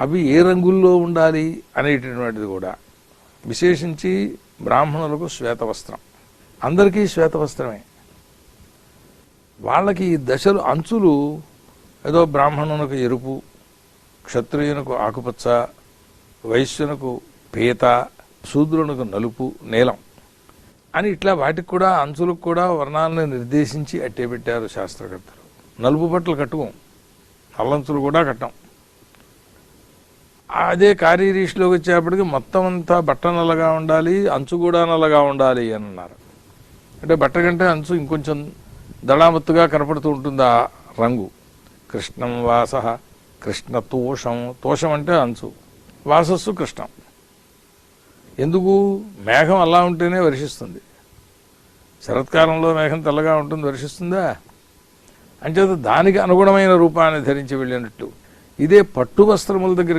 అవి ఏ రంగుల్లో ఉండాలి అనేటటువంటిది కూడా. విశేషించి బ్రాహ్మణులకు శ్వేతవస్త్రం. అందరికీ శ్వేతవస్త్రమే. వాళ్ళకి ఈ దశలు అంచులు ఏదో బ్రాహ్మణునకు ఎరుపు క్షత్రియునకు ఆకుపచ్చ వైశ్యునకు పీత శూద్రునకు నలుపు నీలం అని ఇట్లా వాటికి కూడా అంచులకు కూడా వర్ణాలను నిర్దేశించి అట్టే పెట్టారు శాస్త్రకర్తలు నలుపు బట్టలు కట్టుకోం. నల్లంచులు కూడా కట్టం. అదే కారీరీష్లోకి వచ్చేప్పటికి మొత్తం అంతా బట్ట నల్లగా ఉండాలి అంచు కూడా నల్లగా ఉండాలి అని అన్నారు. అంటే బట్ట కంటే అంచు ఇంకొంచెం దళామత్తుగా కనపడుతూ ఉంటుంది ఆ రంగు. కృష్ణం వాస కృష్ణ తోషం. తోషం అంటే అంచు. వాసస్సు కృష్ణం. ఎందుకు? మేఘం అలా ఉంటేనే వర్షిస్తుంది. శరత్కాలంలో మేఘం తెల్లగా ఉంటుంది వర్షిస్తుందా? అంచేత దానికి అనుగుణమైన రూపాన్ని ధరించి వెళ్ళినట్టు. ఇదే పట్టు వస్త్రముల దగ్గర